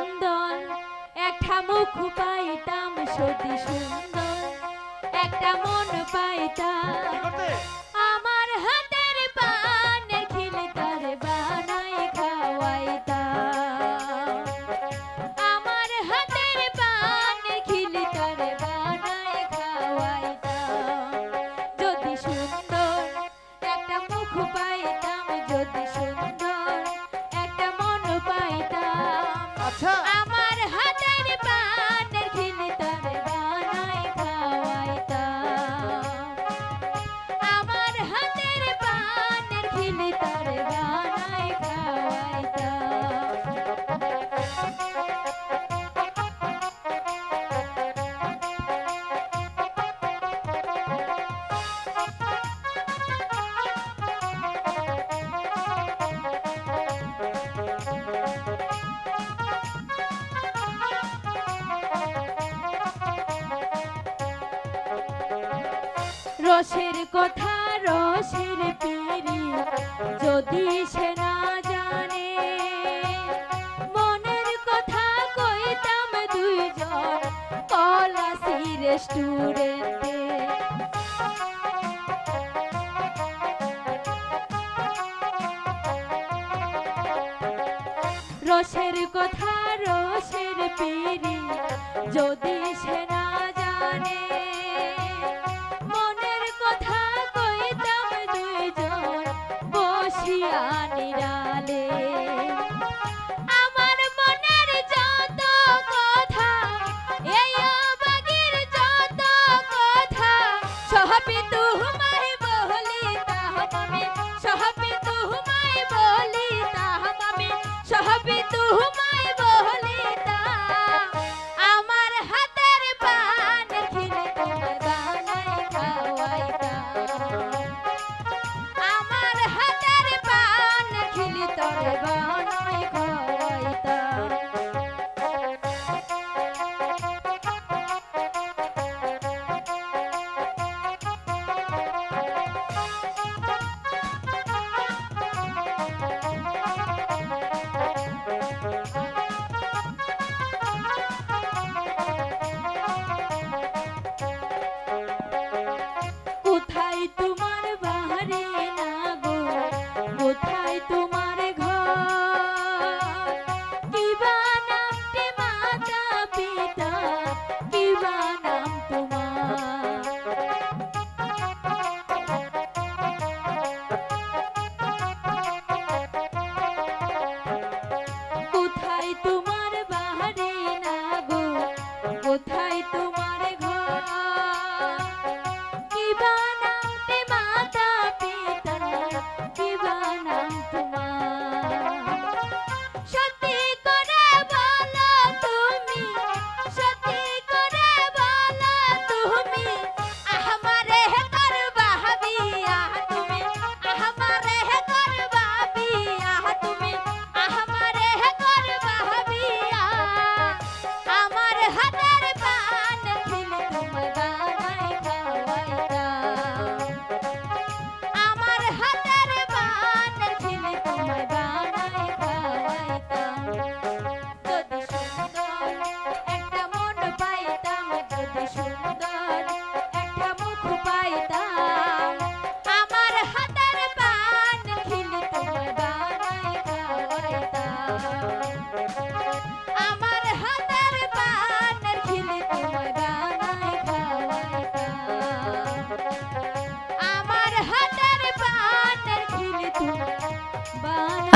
সুন্দর। একটা মুখ পাইতাম সতী সুন্দর। একটা মন পাইতাম আমার হাতের পানের খিলে তার বানাই খাওয়াইতাম। আমার হাতের পানের খিলে তার বানাই খাওয়াইতাম। যদি সুন্দর একটা মুখ পাইতাম যদি সুন্দর। রসের কথা, রসের পিড়ি যদি সে না জানে। মনের কথা কইতাম দুইজন কলাসি রেস্টুরেন্ট। রসের কথা, রসের পিড়ি যদি সে না জানে।